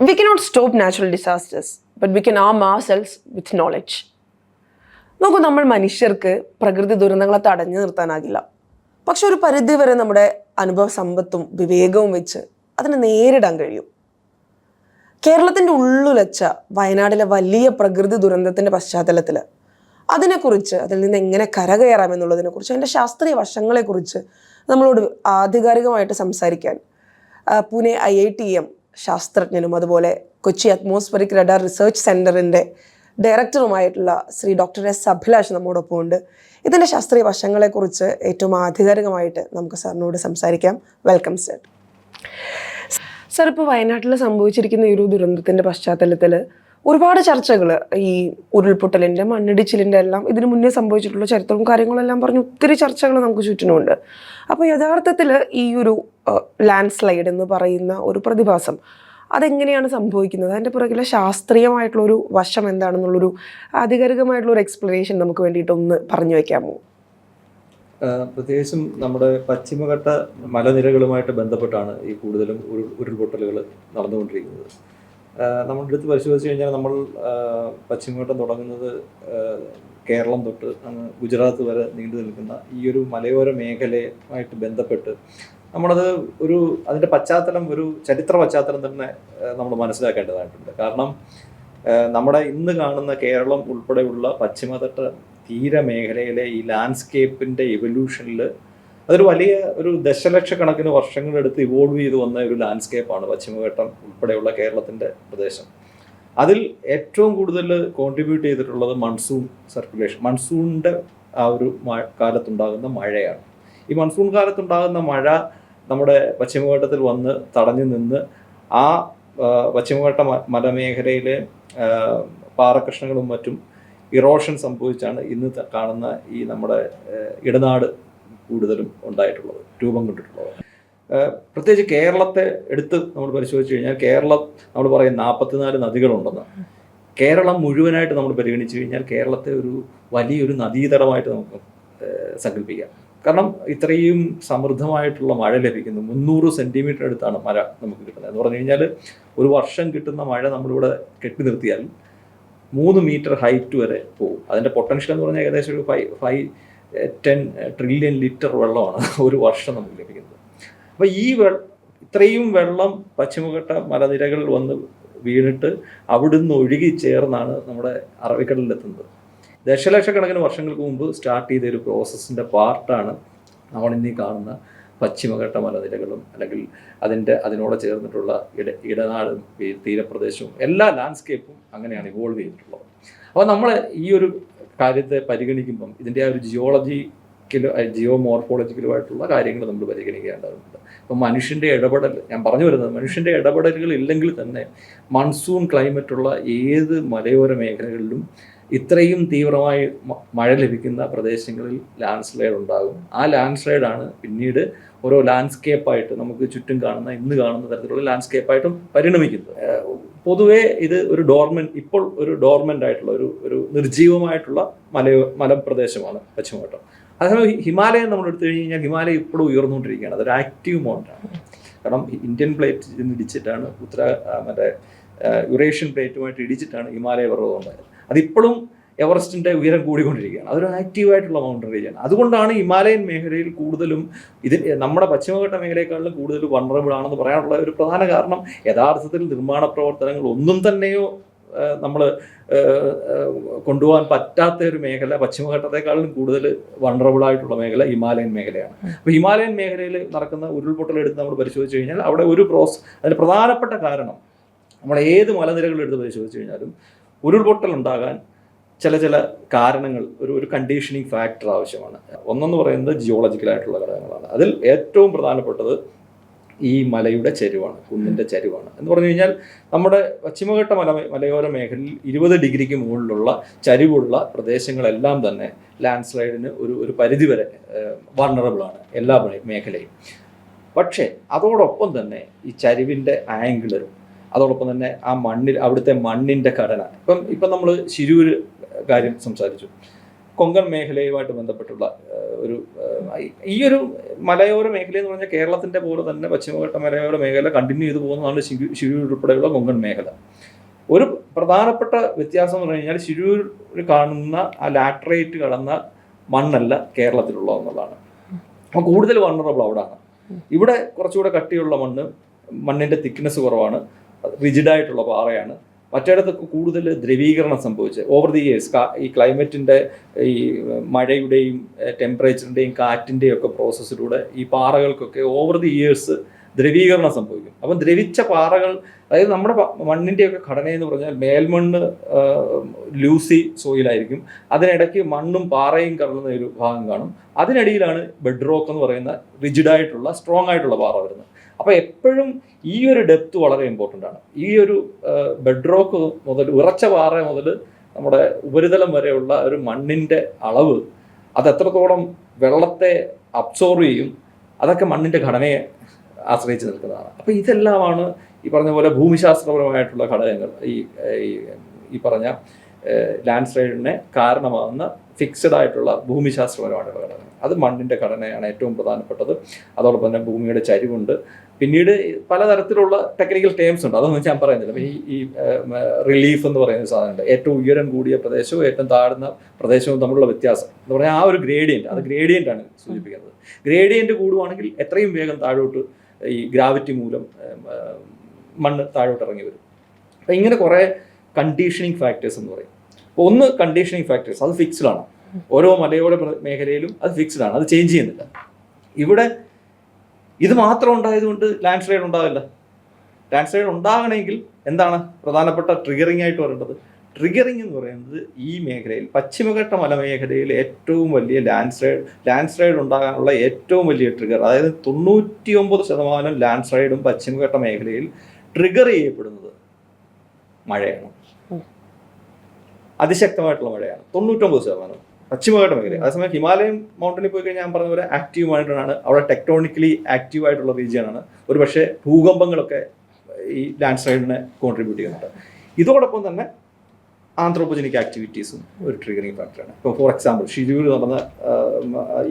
we cannot stop natural disasters, but we can arm ourselves with knowledge. നോക്കൂ നമ്മൾ മനുഷ്യർക്ക് പ്രകൃതി ദുരന്തങ്ങളെ തടഞ്ഞു നിർത്താനാകില്ല പക്ഷെ ഒരു പരിധി വരെ നമ്മുടെ അനുഭവ സമ്പത്തും വിവേകവും വെച്ച് അതിനെ നേരിടാൻ കഴിയും കേരളത്തിന്റെ ഉള്ളുലച്ച വയനാടിലെ വലിയ പ്രകൃതി ദുരന്തത്തിന്റെ പശ്ചാത്തലത്തിൽ അതിനെക്കുറിച്ച് അതിൽ നിന്ന് എങ്ങനെ കരകയറാമെന്നുള്ളതിനെക്കുറിച്ച് അതിന്റെ ശാസ്ത്രീയ വശങ്ങളെക്കുറിച്ച് നമ്മളോട് ആധികാരികമായിട്ട് സംസാരിക്കാൻ Pune I I T M ശാസ്ത്രജ്ഞനും അതുപോലെ കൊച്ചി അറ്റ്മോസ്ഫറിക് റഡാർ റിസർച്ച് സെന്ററിന്റെ ഡയറക്ടറുമായിട്ടുള്ള ശ്രീ ഡോക്ടർ എസ് അഭിലാഷ് നമ്മോടൊപ്പം ഉണ്ട് ഇതിന്റെ ശാസ്ത്രീയ വശങ്ങളെക്കുറിച്ച് ഏറ്റവും ആധികാരികമായിട്ട് നമുക്ക് സാറിനോട് സംസാരിക്കാം. വെൽക്കം സർ സർ ഇപ്പോൾ വയനാട്ടിൽ സംഭവിച്ചിരിക്കുന്ന ഈ ഒരു ദുരന്തത്തിന്റെ പശ്ചാത്തലത്തിൽ ഒരുപാട് ചർച്ചകൾ ഈ ഉരുൾപൊട്ടലിന്റെ മണ്ണിടിച്ചിലിന്റെ എല്ലാം ഇതിനു മുന്നേ സംഭവിച്ചിട്ടുള്ള ചരിത്രവും കാര്യങ്ങളും എല്ലാം പറഞ്ഞ് ഒത്തിരി ചർച്ചകൾ നമുക്ക് ചുറ്റിനുമുണ്ട്. അപ്പോൾ യഥാർത്ഥത്തിൽ ഈ ഒരു ലാൻഡ് സ്ലൈഡ് എന്ന് പറയുന്ന ഒരു പ്രതിഭാസം. അതെങ്ങനെയാണ് സംഭവിക്കുന്നത്? അതിന്റെ പുറകിലെ ശാസ്ത്രീയമായിട്ടുള്ളൊരു വശം എന്താണെന്നുള്ളൊരു ആധികാരികമായിട്ടുള്ള ഒരു എക്സ്പ്ലനേഷൻ നമുക്ക് വേണ്ടിയിട്ട് ഒന്ന് പറഞ്ഞു വയ്ക്കാമോ പ്രത്യേകിച്ചും നമ്മുടെ പശ്ചിമഘട്ട മലനിരകളുമായിട്ട് ബന്ധപ്പെട്ടാണ് ഈ കൂടുതലും ഉരുൾ ഉരുൾപൊട്ടലുകൾ നടന്നുകൊണ്ടിരിക്കുന്നത്. നമ്മുടെ അടുത്ത് പരിശോധിച്ച് കഴിഞ്ഞാൽ നമ്മൾ പശ്ചിമഘട്ടം തുടങ്ങുന്നത് കേരളം തൊട്ട് അങ്ങ് ഗുജറാത്ത് വരെ നീണ്ടു നിൽക്കുന്ന ഈ ഒരു മലയോര മേഖലയുമായിട്ട് ബന്ധപ്പെട്ട് നമ്മളത് ഒരു അതിന്റെ പശ്ചാത്തലം ഒരു ചരിത്ര പശ്ചാത്തലം തന്നെ നമ്മൾ മനസ്സിലാക്കേണ്ടതായിട്ടുണ്ട്. കാരണം നമ്മുടെ ഇന്ന് കാണുന്ന കേരളം ഉൾപ്പെടെയുള്ള പശ്ചിമതട്ട തീരമേഖലയിലെ ഈ ലാൻഡ്സ്കേപ്പിന്റെ എവല്യൂഷനിൽ അതൊരു വലിയ ഒരു ദശലക്ഷക്കണക്കിന് വർഷങ്ങളെടുത്ത് ഇവോൾവ് ചെയ്തു വന്ന ഒരു ലാൻഡ്സ്കേപ്പാണ് പശ്ചിമഘട്ടം ഉൾപ്പെടെയുള്ള കേരളത്തിന്റെ പ്രദേശം. അതിൽ ഏറ്റവും കൂടുതൽ കോൺട്രിബ്യൂട്ട് ചെയ്തിട്ടുള്ളത് മൺസൂൺ സർക്കുലേഷൻ മൺസൂണിന്റെ ആ ഒരു കാലത്തുണ്ടാകുന്ന മഴയാണ്. ഈ മൺസൂൺ കാലത്തുണ്ടാകുന്ന മഴ നമ്മുടെ പശ്ചിമഘട്ടത്തിൽ വന്ന് തടഞ്ഞു നിന്ന് ആ പശ്ചിമഘട്ട മലമേഖലയിലെ പാറകൃഷ്ണങ്ങളും മറ്റും ഇറോഷൻ സംഭവിച്ചാണ് ഇന്ന് കാണുന്ന ഈ നമ്മുടെ ഇടനാട് കൂടുതലും ഉണ്ടായിട്ടുള്ളത് രൂപം കൊണ്ടിട്ടുള്ളത്. പ്രത്യേകിച്ച് കേരളത്തെ എടുത്ത് നമ്മൾ പരിശോധിച്ച് കഴിഞ്ഞാൽ കേരളം നമ്മൾ പറയും നാൽപ്പത്തിനാല് നദികളുണ്ടെന്ന്. കേരളം മുഴുവനായിട്ട് നമ്മൾ പരിഗണിച്ചു കഴിഞ്ഞാൽ കേരളത്തെ ഒരു വലിയൊരു നദീതടമായിട്ട് നമുക്ക് സങ്കല്പിക്കാം. കാരണം ഇത്രയും സമൃദ്ധമായിട്ടുള്ള മഴ ലഭിക്കുന്നു. മുന്നൂറ് സെന്റിമീറ്റർ അടുത്താണ് മഴ നമുക്ക് കിട്ടുന്നത്. എന്ന് പറഞ്ഞു കഴിഞ്ഞാൽ ഒരു വർഷം കിട്ടുന്ന മഴ നമ്മളിവിടെ കെട്ടി നിർത്തിയാൽ മൂന്ന് മീറ്റർ ഹൈറ്റ് വരെ പോകും. അതിന്റെ പൊട്ടൻഷ്യൽ എന്ന് പറഞ്ഞാൽ ഏകദേശം ഒരു five five ten trillion litre വെള്ളമാണ് ഒരു വർഷം നമുക്ക് ലഭിക്കുന്നത്. അപ്പോൾ ഈ വെ ഇത്രയും വെള്ളം പശ്ചിമഘട്ട മലനിരകളിൽ വന്ന് വീണിട്ട് അവിടുന്ന് ഒഴുകി ചേർന്നാണ് നമ്മുടെ അറബിക്കടലിലെത്തുന്നത്. ദശലക്ഷക്കണക്കിന് വർഷങ്ങൾക്ക് മുമ്പ് സ്റ്റാർട്ട് ചെയ്ത ഒരു പ്രോസസ്സിന്റെ പാർട്ടാണ് നമ്മൾ ഇന്നീ കാണുന്ന പശ്ചിമഘട്ട മലനിരകളും അല്ലെങ്കിൽ അതിന്റെ അതിനോട് ചേർന്നിട്ടുള്ള ഇട ഇടനാടും തീരപ്രദേശവും എല്ലാ ലാൻഡ്സ്കേപ്പും അങ്ങനെയാണ് ഇവോൾവ് ചെയ്തിട്ടുള്ളത്. അപ്പോൾ നമ്മൾ ഈ ഒരു കാര്യത്തെ പരിഗണിക്കുമ്പം ഇതിന്റെ ആ ഒരു ജിയോളജിക്കലോ ജിയോ മോർഫോളജിക്കലുമായിട്ടുള്ള കാര്യങ്ങൾ നമ്മൾ പരിഗണിക്കേണ്ടതുണ്ട്. അപ്പം മനുഷ്യന്റെ ഇടപെടൽ ഞാൻ പറഞ്ഞു വരുന്നത് മനുഷ്യന്റെ ഇടപെടലുകൾ ഇല്ലെങ്കിൽ തന്നെ മൺസൂൺ ക്ലൈമറ്റുള്ള ഏത് മലയോര മേഖലകളിലും ഇത്രയും തീവ്രമായി മഴ ലഭിക്കുന്ന പ്രദേശങ്ങളിൽ ലാൻഡ് സ്ലൈഡ് ഉണ്ടാകും. ആ ലാൻഡ് സ്ലൈഡാണ് പിന്നീട് ഓരോ ലാൻഡ്സ്കേപ്പായിട്ട് നമുക്ക് ചുറ്റും കാണുന്ന ഇന്ന് കാണുന്ന തരത്തിലുള്ള ലാൻഡ്സ്കേപ്പായിട്ടും പരിണമിക്കുന്നത് പൊതുവേ ഇത് ഒരു ഡോർമെൻ ഇപ്പോൾ ഒരു ഡോർമെന്റ് ആയിട്ടുള്ള ഒരു ഒരു നിർജീവമായിട്ടുള്ള മല മലപ്രദേശമാണ് പശ്ചിമഘട്ടം. അതേസമയം ഹിമാലയം നമ്മൾ എടുത്തു കഴിഞ്ഞ് കഴിഞ്ഞാൽ ഹിമാലയം ഇപ്പോഴും ഉയർന്നുകൊണ്ടിരിക്കുകയാണ്. അതൊരു ആക്റ്റീവ് മൗണ്ടാണ് കാരണം ഇന്ത്യൻ പ്ലേറ്റ് ഇടിച്ചിട്ടാണ് ഉത്തര മറ്റേ യുറേഷ്യൻ പ്ലേറ്റുമായിട്ട് ഇടിച്ചിട്ടാണ് ഹിമാലയ പർവതം ഉണ്ടായത്. അതിപ്പോഴും എവറസ്റ്റിന്റെ ഉയരം കൂടിക്കൊണ്ടിരിക്കുകയാണ്. അതൊരു ആക്റ്റീവായിട്ടുള്ള മൗണ്ടൻ റീജിയൻ അതുകൊണ്ടാണ് ഹിമാലയൻ മേഖലയിൽ കൂടുതലും ഇതിൽ നമ്മുടെ പശ്ചിമഘട്ട മേഖലയെക്കാളും കൂടുതൽ വണ്ണറബിൾ ആണെന്ന് പറയാനുള്ള ഒരു പ്രധാന കാരണം യഥാർത്ഥത്തിൽ നിർമ്മാണ പ്രവർത്തനങ്ങൾ ഒന്നും തന്നെയോ നമ്മൾ കൊണ്ടുപോകാൻ പറ്റാത്ത ഒരു മേഖല പശ്ചിമഘട്ടത്തെക്കാളും കൂടുതൽ വണ്ണറബിൾ ആയിട്ടുള്ള മേഖല ഹിമാലയൻ മേഖലയാണ്. അപ്പോൾ ഹിമാലയൻ മേഖലയിൽ നടക്കുന്ന ഉരുൾപൊട്ടൽ എടുത്ത് നമ്മൾ പരിശോധിച്ച് കഴിഞ്ഞാൽ അവിടെ ഒരു പ്രോസ് അതിന് പ്രധാനപ്പെട്ട കാരണം നമ്മൾ ഏത് മലനിരകൾ എടുത്ത് പരിശോധിച്ച് കഴിഞ്ഞാലും ഉരുൾപൊട്ടൽ ഉണ്ടാകാൻ ചില ചില കാരണങ്ങൾ ഒരു ഒരു കണ്ടീഷനിങ് ഫാക്ടർ ആവശ്യമാണ്. ഒന്നെന്ന് പറയുന്നത് ജിയോളജിക്കലായിട്ടുള്ള ഘടകങ്ങളാണ്. അതിൽ ഏറ്റവും പ്രധാനപ്പെട്ടത് ഈ മലയുടെ ചരിവാണ് കുന്നിന്റെ ചരിവാണ്. എന്ന് പറഞ്ഞു കഴിഞ്ഞാൽ നമ്മുടെ പശ്ചിമഘട്ട മല മലയോര മേഖലയിൽ ഇരുപത് ഡിഗ്രിക്ക് മുകളിലുള്ള ചരിവുള്ള പ്രദേശങ്ങളെല്ലാം തന്നെ ലാൻഡ് സ്ലൈഡിന് ഒരു ഒരു പരിധിവരെ വണ്ണറബിൾ ആണ് എല്ലാ മേഖലയും. പക്ഷേ അതോടൊപ്പം തന്നെ ഈ ചരിവിന്റെ ആംഗിൾ അതോടൊപ്പം തന്നെ ആ മണ്ണിൽ അവിടുത്തെ മണ്ണിന്റെ ഘടന. ഇപ്പം ഇപ്പം നമ്മൾ ശിരൂര് കാര്യം സംസാരിച്ചു. കൊങ്കൺ മേഖലയുമായിട്ട് ബന്ധപ്പെട്ടുള്ള ഒരു ഈ ഒരു മലയോര മേഖല എന്ന് പറഞ്ഞാൽ കേരളത്തിന്റെ പോലെ തന്നെ പശ്ചിമഘട്ട മലയോര മേഖല കണ്ടിന്യൂ ചെയ്തു പോകുന്നതാണ് ശിരു- ശിരൂർ ഉൾപ്പെടെയുള്ള കൊങ്കൺ മേഖല. ഒരു പ്രധാനപ്പെട്ട വ്യത്യാസം എന്ന് പറഞ്ഞു കഴിഞ്ഞാൽ ശിരൂർ കാണുന്ന ആ ലാറ്ററേറ്റ് കടന്ന മണ്ണല്ല കേരളത്തിലുള്ള എന്നുള്ളതാണ് അപ്പോൾ കൂടുതൽ വണ്ണറബിൾ അവിടെയാണ് ഇവിടെ കുറച്ചുകൂടെ കട്ടിയുള്ള മണ്ണ് മണ്ണിന്റെ തിക്നെസ് കുറവാണ്. റിജിഡായിട്ടുള്ള പാറയാണ്. മറ്റിടത്തൊക്കെ കൂടുതൽ ദ്രവീകരണം സംഭവിച്ച് ഓവർ ദി ഇയേഴ്സ് ഈ ക്ലൈമറ്റിന്റെ ഈ മഴയുടെയും ടെമ്പറേച്ചറിന്റെയും കാറ്റിന്റെയും ഒക്കെ പ്രോസസ്സിലൂടെ ഈ പാറകൾക്കൊക്കെ ഓവർ ദി ഇയേഴ്സ് ദ്രവീകരണം സംഭവിക്കും. അപ്പം ദ്രവിച്ച പാറകൾ അതായത് നമ്മുടെ മണ്ണിന്റെയൊക്കെ ഘടന എന്ന് പറഞ്ഞാൽ മേൽമണ്ണ് ലൂസി സോയിലായിരിക്കും. അതിനിടയ്ക്ക് മണ്ണും പാറയും കലർന്ന ഒരു ഭാഗം കാണും. അതിനിടയിലാണ് ബെഡ് റോക്ക് എന്ന് പറയുന്ന റിജിഡായിട്ടുള്ള സ്ട്രോങ് ആയിട്ടുള്ള പാറ വരുന്നത്. അപ്പോൾ എപ്പോഴും ഈ ഒരു ഡെപ്ത് വളരെ ഇമ്പോർട്ടന്റ് ആണ്. ഈ ഒരു ബെഡ് റോക്ക് മുതൽ ഉറച്ച പാറ മുതൽ നമ്മുടെ ഉപരിതലം വരെയുള്ള ഒരു മണ്ണിന്റെ അളവ് അത് എത്രത്തോളം വെള്ളത്തെ അബ്സോർവ് ചെയ്യും അതൊക്കെ മണ്ണിന്റെ ഘടനയെ ആശ്രയിച്ച് നിൽക്കുന്നതാണ്. അപ്പോൾ ഇതെല്ലാമാണ് ഈ പറഞ്ഞ പോലെ ഭൂമിശാസ്ത്രപരമായിട്ടുള്ള ഘടകങ്ങൾ. ഈ ഈ പറഞ്ഞ ലാൻഡ് സ്ലൈഡിനെ കാരണമാകുന്ന ഫിക്സഡ് ആയിട്ടുള്ള ഭൂമിശാസ്ത്രപരമായിട്ടുള്ള ഘടകങ്ങൾ. അത് മണ്ണിന്റെ ഘടനയാണ് ഏറ്റവും പ്രധാനപ്പെട്ടത്. അതോടൊപ്പം തന്നെ ഭൂമിയുടെ ചരിവുണ്ട്. പിന്നീട് പലതരത്തിലുള്ള ടെക്നിക്കൽ ടേംസ് ഉണ്ട്. അതൊന്നും ഞാൻ പറയുന്നില്ല. ഈ ഈ റിലീഫ് എന്ന് പറയുന്ന സാധനമുണ്ട്. ഏറ്റവും ഉയരം കൂടിയ പ്രദേശവും ഏറ്റവും താഴ്ന്ന പ്രദേശവും തമ്മിലുള്ള വ്യത്യാസം എന്ന് പറഞ്ഞാൽ ആ ഒരു ഗ്രേഡിയന്റ് അത് ഗ്രേഡിയന്റ് ആണ് സൂചിപ്പിക്കുന്നത്. ഗ്രേഡിയന്റ് കൂടുവാണെങ്കിൽ എത്രയും വേഗം താഴോട്ട് ഈ ഗ്രാവിറ്റി മൂലം മണ്ണ് താഴോട്ട് ഇറങ്ങി വരും. അപ്പം ഇങ്ങനെ കുറേ കണ്ടീഷനിങ് ഫാക്ടേഴ്സ് എന്ന് പറയും. അപ്പോൾ ഒന്ന് കണ്ടീഷനിങ് ഫാക്ടേഴ്സ് അത് ഫിക്സ്ഡ് ആണ്. ഓരോ മലയോര മേഖലയിലും അത് ഫിക്സ്ഡ് ആണ്. അത് ചേഞ്ച് ചെയ്യുന്നില്ല. ഇവിടെ ഇത് മാത്രം ഉണ്ടായതുകൊണ്ട് ലാൻഡ് സ്ലൈഡ് ഉണ്ടാവില്ല. ലാൻഡ് സ്ലൈഡ് ഉണ്ടാകണമെങ്കിൽ എന്താണ് പ്രധാനപ്പെട്ട ട്രിഗറിംഗ് ആയിട്ട് പറയേണ്ടത് ട്രിഗറിംഗ് എന്ന് പറയുന്നത് ഈ മേഖലയിൽ പശ്ചിമഘട്ട മലമേഖലയിൽ ഏറ്റവും വലിയ ലാൻഡ് സ്ലൈഡ് ലാൻഡ് സ്ലൈഡ് ഉണ്ടാകാനുള്ള ഏറ്റവും വലിയ ട്രിഗർ അതായത് തൊണ്ണൂറ്റി ഒമ്പത് ശതമാനം ലാൻഡ് സ്ലൈഡും പശ്ചിമഘട്ട മേഖലയിൽ ട്രിഗർ ചെയ്യപ്പെടുന്നത് മഴയാണ്. അതിശക്തമായിട്ടുള്ള മഴയാണ്. തൊണ്ണൂറ്റൊമ്പത് ശതമാനം. പശ്ചിമഘട്ട മേഖല അതേസമയം ഹിമാലയം മൗണ്ടനിൽ പോയി കഴിഞ്ഞാൽ ഞാൻ പറഞ്ഞ പോലെ ആക്റ്റീവ് മൗണ്ടനാണ് അവിടെ ടെക്ടോണിക്കലി ആക്റ്റീവ് ആയിട്ടുള്ള റീജിയനാണ് ഒരു പക്ഷേ ഭൂകമ്പങ്ങളൊക്കെ ഈ ലാൻഡ് സ്ലൈഡിനെ കോൺട്രിബ്യൂട്ട് ചെയ്യുന്നുണ്ട്. ഇതോടൊപ്പം തന്നെ ആന്ത്രോപജനിക് ആക്ടിവിറ്റീസും ഒരു ട്രിഗറിങ് ഫാക്ടറാണ് ഇപ്പോൾ ഫോർ എക്സാമ്പിൾ ഷിജൂരിൽ നടന്ന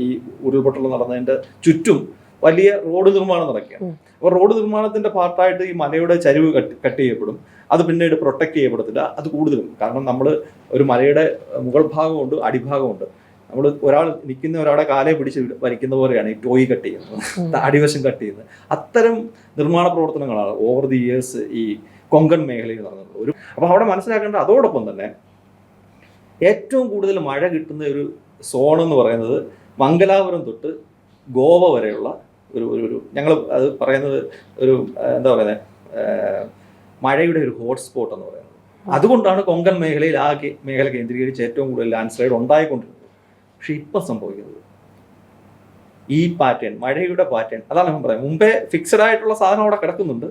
ഈ ഉരുൾപൊട്ടൽ നടന്നതിന്റെ ചുറ്റും വലിയ റോഡ് നിർമ്മാണം നടക്കുകയാണ്. അപ്പോൾ റോഡ് നിർമ്മാണത്തിന്റെ പാർട്ടായിട്ട് ഈ മലയുടെ ചരിവ് കട്ട് കട്ട് ചെയ്യപ്പെടും. അത് പിന്നീട് പ്രൊട്ടക്ട് ചെയ്യപ്പെടത്തില്ല. അത് കൂടുതലും. കാരണം നമ്മൾ ഒരു മലയുടെ മുകൾ ഭാഗമുണ്ട് അടിഭാഗമുണ്ട്. നമ്മൾ ഒരാൾ നിൽക്കുന്ന ഒരാളെ കാലേ പിടിച്ച് വലിക്കുന്ന പോലെയാണ് ഈ ടോയ് കട്ട് ചെയ്യുന്നത്. അടിവശം കട്ട് ചെയ്യുന്നത്. അത്തരം നിർമ്മാണ പ്രവർത്തനങ്ങളാണ് ഓവർ ദി ഇയേഴ്സ് ഈ കൊങ്കൺ മേഖലയിൽ നടന്നത്. ഒരു അപ്പോൾ അവിടെ മനസ്സിലാക്കേണ്ട അതോടൊപ്പം തന്നെ ഏറ്റവും കൂടുതൽ മഴ കിട്ടുന്ന ഒരു സോൺ എന്ന് പറയുന്നത് മംഗലാപുരം തൊട്ട് ഗോവ വരെയുള്ള ഒരു ഒരു ഒരു ഞങ്ങൾ അത് പറയുന്നത് ഒരു എന്താ പറയുന്നത് മഴയുടെ ഒരു ഹോട്ട്സ്പോട്ട് എന്ന് പറയുന്നത്. അതുകൊണ്ടാണ് കൊങ്കൺ മേഖലയിൽ ആ മേഖല കേന്ദ്രീകരിച്ച് ഏറ്റവും കൂടുതൽ ലാൻഡ് സ്ലൈഡ് ഉണ്ടായിക്കൊണ്ടിരുന്നത്. പക്ഷെ ഇപ്പം സംഭവിക്കുന്നത് ഈ പാറ്റേൺ മഴയുടെ പാറ്റേൺ അതാണ് ഞാൻ പറയാം മുമ്പേ ഫിക്സഡ് ആയിട്ടുള്ള സാധനം അവിടെ കിടക്കുന്നുണ്ട്.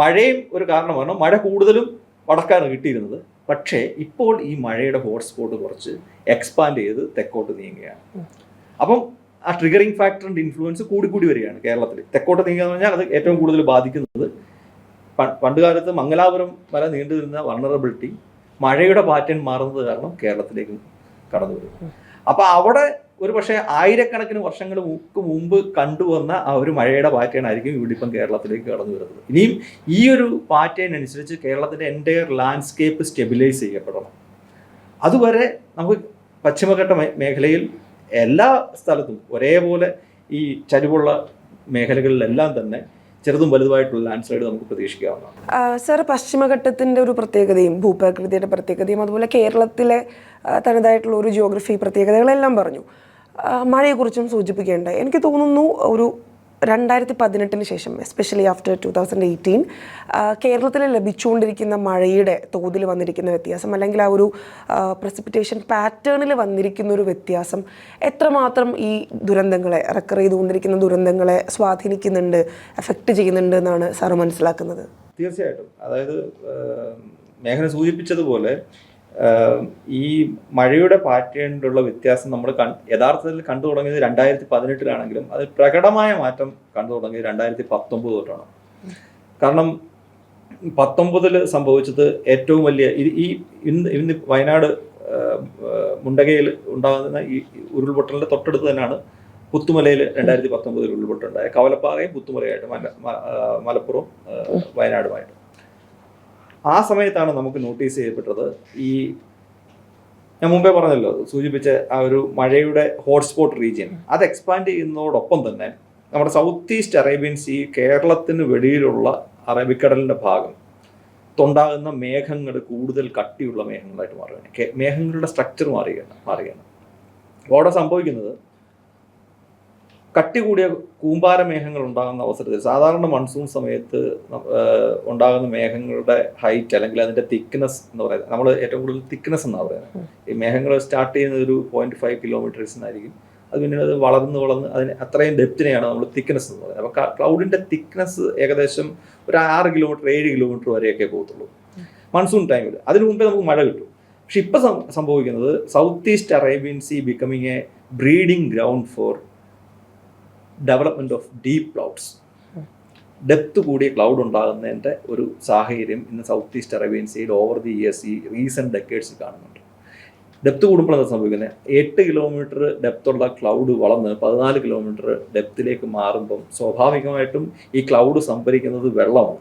മഴയും ഒരു കാരണമാണ്. മഴ കൂടുതലും വടക്കാണ് കിട്ടിയിരുന്നത്. പക്ഷേ ഇപ്പോൾ ഈ മഴയുടെ ഹോട്ട്സ്പോട്ട് കുറച്ച് എക്സ്പാൻഡ് ചെയ്ത് തെക്കോട്ട് നീങ്ങുകയാണ്. അപ്പം ആ ട്രിഗറിംഗ് ഫാക്ടറിന്റെ ഇൻഫ്ലുവൻസ് കൂടി കൂടി വരികയാണ് കേരളത്തിൽ. തെക്കോട്ട് നീങ്ങുക എന്ന് പറഞ്ഞാൽ അത് ഏറ്റവും കൂടുതൽ ബാധിക്കുന്നത് പ- പണ്ട് കാലത്ത് മംഗലാപുരം വരെ നീണ്ടുവരുന്ന വൾണറബിലിറ്റി മഴയുടെ പാറ്റേൺ മാറുന്നത് കാരണം കേരളത്തിലേക്ക് കടന്നു വരും. അപ്പൊ അവിടെ ഒരു പക്ഷേ ആയിരക്കണക്കിന് വർഷങ്ങൾ മുക്ക് മുമ്പ് കണ്ടുവന്ന ആ ഒരു മഴയുടെ പാറ്റേൺ ആയിരിക്കും ഇവിടെ ഇപ്പം കേരളത്തിലേക്ക് കടന്നു വരുന്നത്. ഇനിയും ഈ ഒരു പാറ്റേൺ അനുസരിച്ച് കേരളത്തിന്റെ എന്റയർ ലാൻഡ്സ്കേപ്പ് സ്റ്റെബിലൈസ് ചെയ്യപ്പെടണം. അതുവരെ നമുക്ക് പശ്ചിമഘട്ട മേഖലയിൽ എല്ലാ സ്ഥലത്തും ഒരേപോലെ ഈ ചരിവുള്ള മേഖലകളിലെല്ലാം തന്നെ ചെറുതും വലുതുമായിട്ടുള്ള ലാൻഡ് സ്ലൈഡ് നമുക്ക് പ്രതീക്ഷിക്കാവുന്നതാണ്. സാർ പശ്ചിമഘട്ടത്തിന്റെ ഒരു പ്രത്യേകതയും ഭൂപ്രകൃതിയുടെ പ്രത്യേകതയും അതുപോലെ കേരളത്തിലെ തനതായിട്ടുള്ള ഒരു ജിയോഗ്രഫി പ്രത്യേകതകളെല്ലാം പറഞ്ഞു. മഴയെക്കുറിച്ചും സൂചിപ്പിക്കേണ്ട. എനിക്ക് തോന്നുന്നു ഒരു രണ്ടായിരത്തി പതിനെട്ടിന് ശേഷം especially after two thousand eighteen കേരളത്തിൽ ലഭിച്ചുകൊണ്ടിരിക്കുന്ന മഴയുടെ തോതിൽ വന്നിരിക്കുന്ന വ്യത്യാസം അല്ലെങ്കിൽ ആ ഒരു പ്രസിപ്പിറ്റേഷൻ പാറ്റേണിൽ വന്നിരിക്കുന്ന ഒരു വ്യത്യാസം എത്രമാത്രം ഈ ദുരന്തങ്ങളെ റെക്കർ ചെയ്തുകൊണ്ടിരിക്കുന്ന ദുരന്തങ്ങളെ സ്വാധീനിക്കുന്നുണ്ട് എഫക്റ്റ് ചെയ്യുന്നുണ്ട് എന്നാണ് സാറ് മനസ്സിലാക്കുന്നത്? തീർച്ചയായിട്ടും. അതായത് മേഖല സൂചിപ്പിച്ചതുപോലെ ഈ മഴയുടെ പാറ്റേണിലുള്ള വ്യത്യാസം നമ്മൾ യഥാർത്ഥത്തിൽ കണ്ടു തുടങ്ങിയത് രണ്ടായിരത്തി പതിനെട്ടിലാണെങ്കിലും അത് പ്രകടമായ മാറ്റം കണ്ടു തുടങ്ങിയത് രണ്ടായിരത്തി പത്തൊമ്പത് തൊട്ടാണ്. കാരണം പത്തൊമ്പതിൽ സംഭവിച്ചത് ഏറ്റവും വലിയ ഈ- ഇന്ന് ഇന്ന് വയനാട് മുണ്ടകയിൽ ഉണ്ടാകുന്ന ഈ ഉരുൾപൊട്ടലിന്റെ തൊട്ടടുത്ത് തന്നെയാണ് പുത്തുമലയിൽ രണ്ടായിരത്തി പത്തൊമ്പതിൽ ഉരുൾപൊട്ടുണ്ടായ കവലപ്പാറയും പുത്തുമലയായിട്ട് മല മലപ്പുറം വയനാടുമായിട്ട്. ആ സമയത്താണ് നമുക്ക് നോട്ടീസ് ചെയ്യപ്പെട്ടത്. ഈ ഞാൻ മുമ്പേ പറഞ്ഞല്ലോ സൂചിപ്പിച്ച ആ ഒരു മഴയുടെ ഹോട്ട്സ്പോട്ട് റീജിയൻ അത് എക്സ്പാൻഡ് ചെയ്യുന്നതോടൊപ്പം തന്നെ നമ്മുടെ സൗത്ത് ഈസ്റ്റ് അറേബ്യൻ സീ കേരളത്തിന് വെളിയിലുള്ള അറബിക്കടലിന്റെ ഭാഗം തൊണ്ടാകുന്ന മേഘങ്ങൾ കൂടുതൽ കട്ടിയുള്ള മേഘങ്ങളായിട്ട് മാറുകയാണ്. മേഘങ്ങളുടെ സ്ട്രക്ചർ മാറുകയാണ് മാറുകയാണ്. അപ്പോൾ അവിടെ സംഭവിക്കുന്നത് കട്ടി കൂടിയ കൂമ്പാര മേഘങ്ങൾ ഉണ്ടാകുന്ന അവസരത്തിൽ സാധാരണ മൺസൂൺ സമയത്ത് ഉണ്ടാകുന്ന മേഘങ്ങളുടെ ഹൈറ്റ് അല്ലെങ്കിൽ അതിന്റെ തിക്നെസ് എന്ന് പറയുന്നത് നമ്മൾ ഏറ്റവും കൂടുതൽ തിക്നെസ് എന്നാണ് പറയുന്നത്. ഈ മേഘങ്ങൾ സ്റ്റാർട്ട് ചെയ്യുന്നത് ഒരു പോയിന്റ് ഫൈവ് കിലോമീറ്റേഴ്സിനായിരിക്കും അത് പിന്നീട് അത് വളർന്ന് വളർന്ന് അതിന് അത്രയും ഡെപ്തിനെയാണ് നമ്മൾ തിക്നെസ് എന്ന് പറയുന്നത്. അപ്പോൾ ക്ലൗഡിന്റെ തിക്നെസ് ഏകദേശം ഒരു ആറ് കിലോമീറ്റർ ഏഴ് കിലോമീറ്റർ വരെയൊക്കെ പോകത്തുള്ളൂ. മൺസൂൺ ടൈമിൽ അതിനു മുമ്പേ നമുക്ക് മഴ കിട്ടും. പക്ഷെ ഇപ്പം സംഭവിക്കുന്നത് south east Arabian sea becoming a breeding ground for development of deep clouds depth കൂടിയ ക്ലൗഡ് ഉണ്ടാകുന്നതിന്റെ ഒരു സാഹചര്യം ഇന്ന് സൗത്ത് ഈസ്റ്റ് അറേബ്യൻ സീയിൽ ഓവർ ദി ഇയേഴ്സ് ഈ റീസെന്റ് ഡെക്കേഡ്സിൽ കാണുന്നുണ്ട്. ഡെപ്ത് കൂടുമ്പോൾ എന്താ സംഭവിക്കുന്നത്? എട്ട് കിലോമീറ്റർ ഡെപ്തുള്ള ക്ലൗഡ് വളർന്ന് പതിനാല് കിലോമീറ്റർ ഡെപ്തിലേക്ക് മാറുമ്പം സ്വാഭാവികമായിട്ടും ഈ ക്ലൗഡ് സംഭരിക്കുന്നത് വെള്ളമാണ്.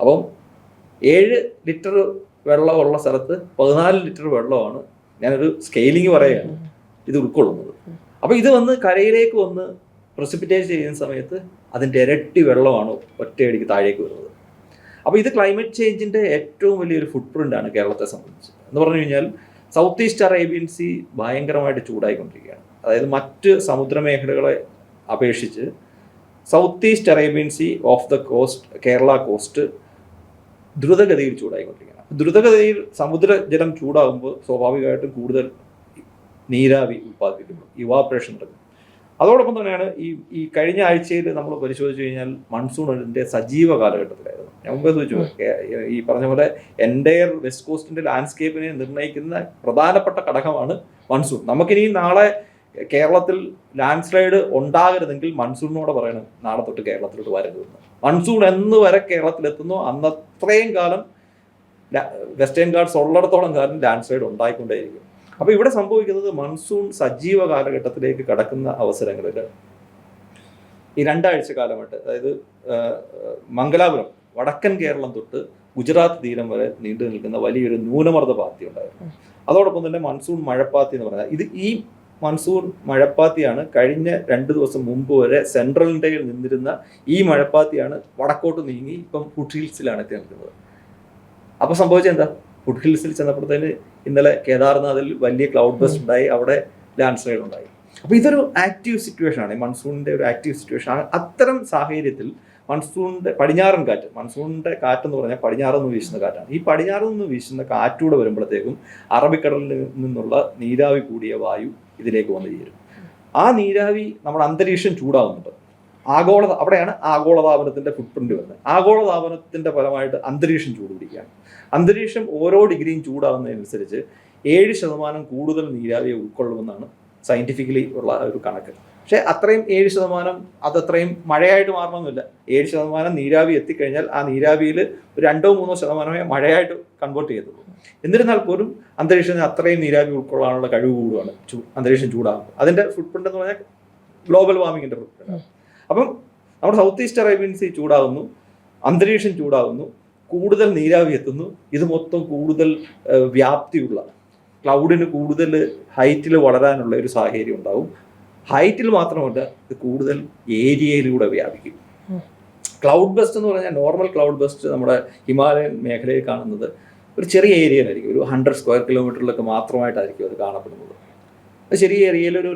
അപ്പം ഏഴ് ലിറ്റർ വെള്ളമുള്ള സ്ഥലത്ത് പതിനാല് ലിറ്റർ വെള്ളമാണ് ഞാനൊരു സ്കെയിലിംഗ് പറയുകയാണ്. ഇത് ഉൾക്കൊള്ളുന്നത്. അപ്പോൾ ഇത് വന്ന് കരയിലേക്ക് വന്ന് പ്രസിപ്പിറ്റേറ്റ് ചെയ്യുന്ന സമയത്ത് അതിന്റെ ഇരട്ടി വെള്ളമാണ് ഒറ്റയടിക്ക് താഴേക്ക് വരുന്നത്. അപ്പോൾ ഇത് ക്ലൈമറ്റ് ചേഞ്ചിന്റെ ഏറ്റവും വലിയൊരു ഫുട് പ്രിന്റാണ് കേരളത്തെ സംബന്ധിച്ച്. എന്ന് പറഞ്ഞു കഴിഞ്ഞാൽ സൗത്ത് ഈസ്റ്റ് അറേബ്യൻ സീ ഭയങ്കരമായിട്ട് ചൂടായിക്കൊണ്ടിരിക്കുകയാണ്. അതായത് മറ്റ് സമുദ്രമേഖലകളെ അപേക്ഷിച്ച് south east Arabian sea off the coast Kerala coast ദ്രുതഗതിയിൽ ചൂടായിക്കൊണ്ടിരിക്കുകയാണ്. ദ്രുതഗതിയിൽ സമുദ്ര ജലം ചൂടാകുമ്പോൾ സ്വാഭാവികമായിട്ടും കൂടുതൽ നീരാവി ഉൽപ്പാദിപ്പിക്കുന്നു ഇവാപ്രേഷൻ നടക്കും. അതോടൊപ്പം തന്നെയാണ് ഈ ഈ കഴിഞ്ഞ ആഴ്ചയിൽ നമ്മൾ പരിശോധിച്ചു കഴിഞ്ഞാൽ മൺസൂൺ അതിന്റെ സജീവ കാലഘട്ടത്തിലായിരുന്നു. ഞാൻ മുമ്പേ ചോദിച്ചു ഈ പറഞ്ഞ പോലെ എന്റയർ വെസ്റ്റ് കോസ്റ്റിന്റെ ലാൻഡ്സ്കേപ്പിനെ നിർണയിക്കുന്ന പ്രധാനപ്പെട്ട ഘടകമാണ് മൺസൂൺ. നമുക്കിനി നാളെ കേരളത്തിൽ ലാൻഡ് സ്ലൈഡ് ഉണ്ടാകരുതെങ്കിൽ മൺസൂണിനോട് പറയണം നാളെ തൊട്ട് കേരളത്തിലോട്ട് വരരുതെന്ന് മൺസൂൺ എന്ന് വരെ കേരളത്തിലെത്തുന്നു. അന്നത്രയും കാലം വെസ്റ്റേൺ ഗാർഡ്സ് ഉള്ളിടത്തോളം കാലം ലാൻഡ് സ്ലൈഡ് ഉണ്ടായിക്കൊണ്ടേയിരിക്കും. അപ്പോൾ ഇവിടെ സംഭവിക്കുന്നത് മൺസൂൺ സജീവ കാലഘട്ടത്തിലേക്ക് കടക്കുന്ന അവസരങ്ങളിൽ ഈ രണ്ടാഴ്ച കാലമായിട്ട് അതായത് മംഗലാപുരം വടക്കൻ കേരളം തൊട്ട് ഗുജറാത്ത് തീരം വരെ നീണ്ടു നിൽക്കുന്ന വലിയൊരു ന്യൂനമർദ്ദ പാത്തി ഉണ്ടായിരുന്നു. അതോടൊപ്പം തന്നെ മൺസൂൺ മഴപ്പാത്തി എന്ന് പറഞ്ഞാൽ ഇത് ഈ മൺസൂൺ മഴപ്പാത്തിയാണ് കഴിഞ്ഞ രണ്ട് ദിവസം മുമ്പ് വരെ സെൻട്രൽ ഇന്ത്യയിൽ നിന്നിരുന്ന ഈ മഴപ്പാത്തിയാണ് വടക്കോട്ട് നീങ്ങി ഇപ്പം ഫുഡ് ഹിൽസിലാണ് എത്തി നിൽക്കുന്നത്. അപ്പോൾ സംഭവിച്ചത് എന്താ? ഫുഡ് ഹിൽസിൽ ചെന്നപ്പോഴത്തേന് ഇന്നലെ കേദാർനാഥിൽ വലിയ ക്ലൗഡ് ബസ്റ്റ് ഉണ്ടായി അവിടെ ലാൻഡ് സ്ലൈഡ് ഉണ്ടായി. അപ്പോൾ ഇതൊരു ആക്റ്റീവ് സിറ്റുവേഷൻ ആണ്. ഈ മൺസൂണിന്റെ ഒരു ആക്റ്റീവ് സിറ്റുവേഷൻ ആണ്. അത്തരം സാഹചര്യത്തിൽ മൺസൂണിന്റെ പടിഞ്ഞാറൻ കാറ്റ് മൺസൂണിന്റെ കാറ്റ് എന്ന് പറഞ്ഞാൽ പടിഞ്ഞാറ് നിന്ന് വീശുന്ന കാറ്റാണ്. ഈ പടിഞ്ഞാറ് നിന്ന് വീശുന്ന കാറ്റൂടെ വരുമ്പോഴത്തേക്കും അറബിക്കടലിൽ നിന്നുള്ള നീരാവി കൂടിയ വായു ഇതിലേക്ക് വന്നു ചേരും. ആ നീരാവി നമ്മുടെ അന്തരീക്ഷം ചൂടാവുന്നുണ്ട്. ആഗോള അവിടെയാണ് ആഗോളതാപനത്തിന്റെ ഫുട് പ്രിന്റ് വരുന്നത്. ആഗോളതാപനത്തിന്റെ ഫലമായിട്ട് അന്തരീക്ഷം ചൂട് പിടിക്കുകയാണ് അന്തരീക്ഷം ഓരോ ഡിഗ്രിയും ചൂടാകുന്നതിനനുസരിച്ച് ഏഴ് ശതമാനം കൂടുതൽ നീരാവിയെ ഉൾക്കൊള്ളുമെന്നാണ് സയന്റിഫിക്കലി ഉള്ള ഒരു കണക്ക്. പക്ഷേ അത്രയും ഏഴ് ശതമാനം അതത്രയും മഴയായിട്ട് മാറണമെന്നില്ല ഏഴ് ശതമാനം നീരാവി എത്തിക്കഴിഞ്ഞാൽ ആ നീരാവിയിൽ രണ്ടോ മൂന്നോ ശതമാനമേ മഴയായിട്ട് കൺവേർട്ട് ചെയ്യത്തുള്ളൂ. എന്നിരുന്നാൽ പോലും അന്തരീക്ഷത്തിന് അത്രയും നീരാവി ഉൾക്കൊള്ളാനുള്ള കഴിവ് കൂടുകയാണ് അന്തരീക്ഷം ചൂടാകുമ്പോൾ അതിന്റെ ഫുട് പ്രിന്റ് എന്ന് പറഞ്ഞാൽ ഗ്ലോബൽ വാർമിങ്ങിന്റെ ഫുട് പ്രിന്റ് അപ്പം നമ്മുടെ സൗത്ത് ഈസ്റ്റ് അറേബ്യൻ സീ ചൂടാകുന്നു അന്തരീക്ഷം ചൂടാകുന്നു കൂടുതൽ നീരാവി എത്തുന്നു. ഇത് മൊത്തം കൂടുതൽ വ്യാപ്തിയുള്ള ക്ലൗഡിന് കൂടുതൽ ഹൈറ്റിൽ വളരാനുള്ള ഒരു സാഹചര്യം ഉണ്ടാവും. ഹൈറ്റിൽ മാത്രമല്ല ഇത് കൂടുതൽ ഏരിയയിലൂടെ വ്യാപിക്കും. ക്ലൗഡ് ബസ്റ്റ് എന്ന് പറഞ്ഞാൽ നോർമൽ ക്ലൗഡ് ബസ്റ്റ് നമ്മുടെ ഹിമാലയൻ മേഖലയിൽ കാണുന്നത് ഒരു ചെറിയ ഏരിയയിലായിരിക്കും ഒരു ഹൺഡ്രഡ് സ്ക്വയർ കിലോമീറ്ററിലൊക്കെ മാത്രമായിട്ടായിരിക്കും അത് കാണപ്പെടുന്നത്. ചെറിയ ഏരിയയിൽ ഒരു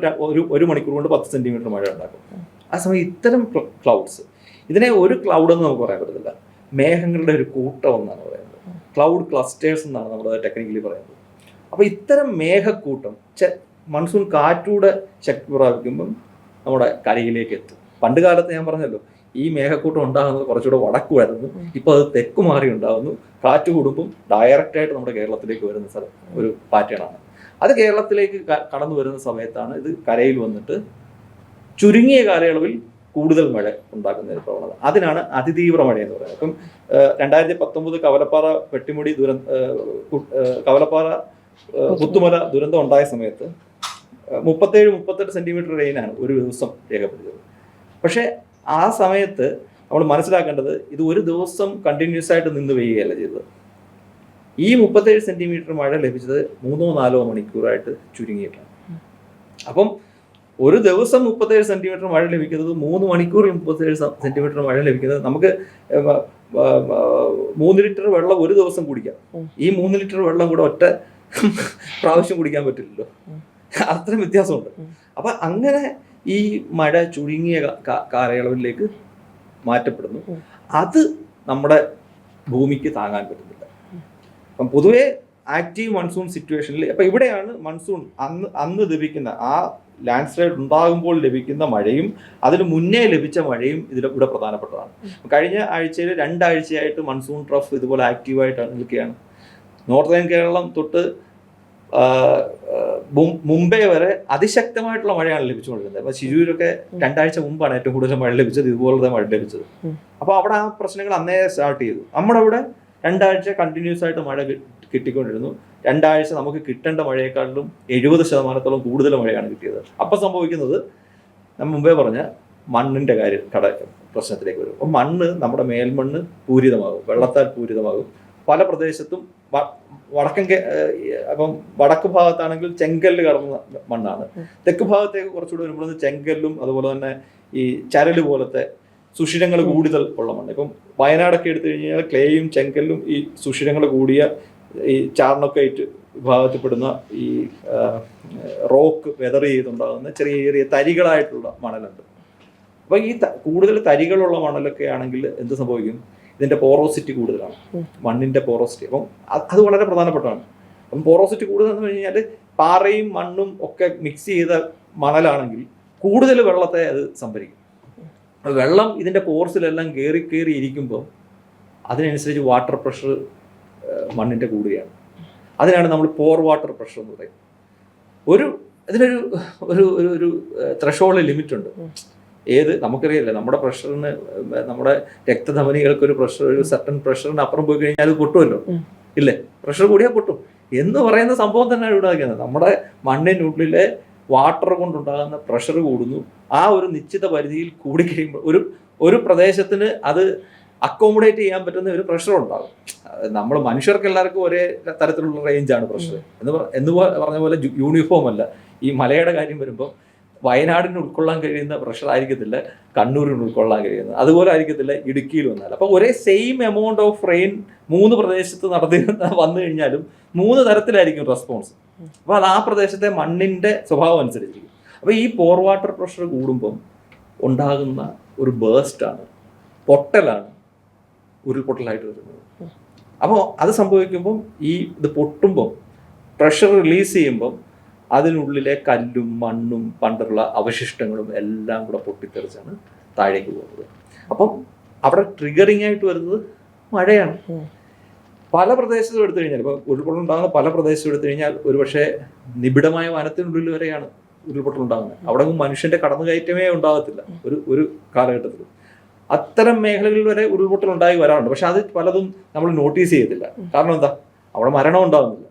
ഒരു മണിക്കൂർ കൊണ്ട് പത്ത് സെന്റിമീറ്റർ മഴ ഉണ്ടാക്കും. ആ സമയം ഇത്തരം ക്ലൗഡ്സ് ഇതിനെ ഒരു ക്ലൗഡ് എന്ന് നമുക്ക് പറയാൻ പറ്റത്തില്ല. മേഘങ്ങളുടെ ഒരു കൂട്ടം എന്നാണ് പറയുന്നത്. ക്ലൗഡ് ക്ലസ്റ്റേഴ്സ് എന്നാണ് നമ്മൾ ടെക്നിക്കലി പറയുന്നത്. അപ്പോൾ ഇത്തരം മേഘക്കൂട്ടം മൺസൂൺ കാറ്റൂടെ ശക്തി പ്രാപിക്കുമ്പം നമ്മുടെ കരയിലേക്ക് എത്തും. പണ്ട് കാലത്ത് ഞാൻ പറഞ്ഞല്ലോ ഈ മേഘക്കൂട്ടം ഉണ്ടാകുന്നത് കുറച്ചുകൂടെ വടക്കുമായിരുന്നു ഇപ്പോൾ അത് തെക്ക് മാറി ഉണ്ടാകുന്നു. കാറ്റ് കൂടുമ്പം ഡയറക്റ്റ് ആയിട്ട് നമ്മുടെ കേരളത്തിലേക്ക് വരുന്ന സ്ഥലം ഒരു പാറ്റേണാണ് അത് കേരളത്തിലേക്ക് കടന്നു വരുന്ന സമയത്താണ് ഇത് കരയിൽ വന്നിട്ട് ചുരുങ്ങിയ കാലയളവിൽ കൂടുതൽ മഴ ഉണ്ടാക്കുന്ന ഒരു പ്രവണത. അതിനാണ് അതിതീവ്ര മഴ എന്ന് പറയുന്നത്. അപ്പം രണ്ടായിരത്തി പത്തൊമ്പത് കവലപ്പാറ പെട്ടിമുടി ദുരന്ത കവലപ്പാറ പുത്തുമല ദുരന്തം ഉണ്ടായ സമയത്ത് മുപ്പത്തേഴ് മുപ്പത്തെട്ട് സെന്റിമീറ്റർ റെയിനാണ് ഒരു ദിവസം രേഖപ്പെടുത്തിയത്. പക്ഷേ ആ സമയത്ത് നമ്മൾ മനസ്സിലാക്കേണ്ടത് ഇത് ഒരു ദിവസം കണ്ടിന്യൂസ് ആയിട്ട് നിന്ന് പെയ്യുകയല്ല ചെയ്തത്. ഈ മുപ്പത്തേഴ് സെന്റിമീറ്റർ മഴ ലഭിച്ചത് മൂന്നോ നാലോ മണിക്കൂറായിട്ട് ചുരുങ്ങിയിട്ടാണ്. അപ്പം ഒരു ദിവസം മുപ്പത്തേഴ് സെന്റിമീറ്റർ മഴ ലഭിക്കുന്നത് മൂന്ന് മണിക്കൂറിൽ മുപ്പത്തേഴ് സെന്റിമീറ്റർ മഴ ലഭിക്കുന്നത് നമുക്ക് മൂന്ന് ലിറ്റർ വെള്ളം ഒരു ദിവസം കുടിക്കാം. ഈ മൂന്ന് ലിറ്റർ വെള്ളം കൂടെ ഒറ്റ പ്രാവശ്യം കുടിക്കാൻ പറ്റില്ലല്ലോ. അത്ര അത്രയും വ്യത്യാസമുണ്ട്. അപ്പൊ അങ്ങനെ ഈ മഴ ചുരുങ്ങിയ കാലയളവിലേക്ക് മാറ്റപ്പെടുന്നു. അത് നമ്മുടെ ഭൂമിക്ക് താങ്ങാൻ പറ്റുന്നില്ല. അപ്പം പൊതുവേ ആക്റ്റീവ് മൺസൂൺ സിറ്റുവേഷനിൽ അപ്പം ഇവിടെയാണ് മൺസൂൺ അന്ന് അന്ന് ലഭിക്കുന്ന ആ ലാൻഡ് സ്ലൈഡ് ഉണ്ടാകുമ്പോൾ ലഭിക്കുന്ന മഴയും അതിന് മുന്നേ ലഭിച്ച മഴയും ഇതിൽ ഇവിടെ പ്രധാനപ്പെട്ടതാണ്. കഴിഞ്ഞ ആഴ്ചയിൽ രണ്ടാഴ്ചയായിട്ട് മൺസൂൺ ട്രഫ് ഇതുപോലെ ആക്റ്റീവായിട്ടാണ് നിൽക്കുകയാണ്. നോർത്തേൺ കേരളം തൊട്ട് മുംബൈ വരെ അതിശക്തമായിട്ടുള്ള മഴയാണ് ലഭിച്ചുകൊണ്ടിരുന്നത്. അപ്പൊ ശിരൂരൊക്കെ രണ്ടാഴ്ച മുമ്പാണ് ഏറ്റവും കൂടുതൽ മഴ ലഭിച്ചത് ഇതുപോലത്തെ മഴ ലഭിച്ചത്. അപ്പൊ അപ്പോൾ അവിടെ ആ പ്രശ്നങ്ങൾ അന്നേ സ്റ്റാർട്ട് ചെയ്തു. നമ്മുടെ അവിടെ രണ്ടാഴ്ച കണ്ടിന്യൂസ് ആയിട്ട് മഴ കിട്ടിക്കൊണ്ടിരുന്നു. രണ്ടാഴ്ച നമുക്ക് കിട്ടേണ്ട മഴയെക്കാളിലും എഴുപത് ശതമാനത്തോളം കൂടുതൽ മഴയാണ് കിട്ടിയത്. അപ്പം സംഭവിക്കുന്നത് ഞാൻ മുമ്പേ പറഞ്ഞ മണ്ണിന്റെ കാര്യം കട പ്രശ്നത്തിലേക്ക് വരും. അപ്പം മണ്ണ് നമ്മുടെ മേൽമണ്ണ് പൂരിതമാകും വെള്ളത്താൽ പൂരിതമാകും. പല പ്രദേശത്തും വടക്കൻ അപ്പം വടക്ക് ഭാഗത്താണെങ്കിൽ ചെങ്കല്ല് കടന്ന മണ്ണാണ്. തെക്ക് ഭാഗത്തേക്ക് കുറച്ചുകൂടി വരുമ്പോൾ ചെങ്കല്ലും അതുപോലെ തന്നെ ഈ ചരൽ പോലത്തെ സുഷിരങ്ങൾ കൂടുതൽ ഉള്ള മണ്ണ്. ഇപ്പം വയനാടൊക്കെ എടുത്തു കഴിഞ്ഞാൽ ക്ലേയും ചെങ്കല്ലും ഈ സുഷിരങ്ങൾ കൂടിയ ഈ ചാർണൊക്കൈറ്റ് വിഭാഗത്തിൽപ്പെടുന്ന ഈ റോക്ക് വെതർ ചെയ്തുണ്ടാകുന്ന ചെറിയ ചെറിയ തരികളായിട്ടുള്ള മണലുണ്ട്. അപ്പോൾ ഈ കൂടുതൽ തരികളുള്ള മണലൊക്കെ ആണെങ്കിൽ എന്ത് സംഭവിക്കും? ഇതിന്റെ പോറോസിറ്റി കൂടുതലാണ്. മണ്ണിന്റെ പോറോസിറ്റി. അപ്പം അത് വളരെ പ്രധാനപ്പെട്ടതാണ്. അപ്പം പോറോസിറ്റി കൂടുതൽ എന്ന് കഴിഞ്ഞാൽ പാറയും മണ്ണും ഒക്കെ മിക്സ് ചെയ്ത മണലാണെങ്കിൽ കൂടുതൽ വെള്ളത്തെ അത് സംഭരിക്കും. വെള്ളം ഇതിന്റെ പോർസിലെല്ലാം കയറി കയറി ഇരിക്കുമ്പോൾ അതിനനുസരിച്ച് വാട്ടർ പ്രഷർ മണ്ണിന്റെ കൂടുകയാണ് അതിനാണ് നമ്മൾ പോർ വാട്ടർ പ്രഷർ എന്ന് പറയുന്നത് ഒരു അതിനൊരു ഒരു ഒരു ഒരു ത്രഷോൾഡ് ലിമിറ്റ് ഉണ്ട്. ഏത്? നമുക്കറിയില്ല. നമ്മുടെ പ്രഷറിന് നമ്മുടെ രക്തധമനികൾക്ക് ഒരു പ്രഷർ ഒരു സർട്ടൻ പ്രഷറിന് അപ്പുറം പോയി കഴിഞ്ഞാൽ അത് പൊട്ടുമല്ലോ? ഇല്ലേ? പ്രഷർ കൂടിയാൽ പൊട്ടും. എന്ന് പറയുന്ന സംഭവം തന്നെ ഇവിടെ ആക്കുന്നത് നമ്മുടെ മണ്ണിനുള്ളിലെ വാട്ടർ കൊണ്ടുണ്ടാകുന്ന പ്രഷർ കൂടുന്നു. ആ ഒരു നിശ്ചിത പരിധിയിൽ കൂടി കഴിയുമ്പോൾ ഒരു ഒരു പ്രദേശത്തിന് അത് അക്കോമഡേറ്റ് ചെയ്യാൻ പറ്റുന്ന ഒരു പ്രഷർ ഉണ്ടാകും. നമ്മൾ മനുഷ്യർക്ക് എല്ലാവർക്കും ഒരേ തരത്തിലുള്ള റേഞ്ചാണ് പ്രഷർ എന്ന് എന്ന് പറഞ്ഞ പോലെ യൂണിഫോം അല്ല. ഈ മലയുടെ കാര്യം വരുമ്പോൾ വയനാടിന് ഉൾക്കൊള്ളാൻ കഴിയുന്ന പ്രഷർ ആയിരിക്കത്തില്ല കണ്ണൂരിന് ഉൾക്കൊള്ളാൻ കഴിയുന്നത് അതുപോലെ ആയിരിക്കത്തില്ല ഇടുക്കിയിൽ വന്നാൽ. അപ്പോൾ ഒരേ സെയിം എമൗണ്ട് ഓഫ് റെയിൻ മൂന്ന് പ്രദേശത്ത് നടത്തി വന്നു കഴിഞ്ഞാലും മൂന്ന് തരത്തിലായിരിക്കും റെസ്പോൺസ് അപ്പോൾ അത് ആ പ്രദേശത്തെ മണ്ണിന്റെ സ്വഭാവം അനുസരിച്ചിരിക്കും. അപ്പോൾ ഈ പോർ വാട്ടർ പ്രഷർ കൂടുമ്പം ഉണ്ടാകുന്ന ഒരു ബേസ്റ്റാണ് പൊട്ടലാണ് ഉരുൾപൊട്ടലായിട്ട് വരുന്നത്. അപ്പോൾ അത് സംഭവിക്കുമ്പം ഈ ഇത് പൊട്ടുമ്പം പ്രഷർ റിലീസ് ചെയ്യുമ്പം അതിനുള്ളിലെ കല്ലും മണ്ണും പണ്ടുള്ള അവശിഷ്ടങ്ങളും എല്ലാം കൂടെ പൊട്ടിത്തെറിച്ചാണ് താഴേക്ക് പോകുന്നത്. അപ്പം അവിടെ ട്രിഗറിങ് ആയിട്ട് വരുന്നത് മഴയാണ്. പല പ്രദേശത്തും എടുത്തു കഴിഞ്ഞാൽ ഇപ്പോൾ ഉരുൾപൊട്ടൽ ഉണ്ടാകുന്ന പല പ്രദേശത്തും എടുത്തു കഴിഞ്ഞാൽ ഒരുപക്ഷെ നിബിഡമായ വനത്തിനുള്ളിൽ വരെയാണ് ഉരുൾപൊട്ടൽ ഉണ്ടാകുന്നത് അവിടെ മനുഷ്യന്റെ കടന്നുകയറ്റമേ ഉണ്ടാകത്തില്ല. ഒരു ഒരു കാലഘട്ടത്തിൽ. അത്തരം മേഖലകളിൽ വരെ ഉരുൾപൊട്ടൽ ഉണ്ടായി വരാറുണ്ട്. പക്ഷെ അത് പലതും നമ്മൾ നോട്ടീസ് ചെയ്യത്തില്ല. കാരണം എന്താ? അവിടെ മരണം ഉണ്ടാകുന്നില്ല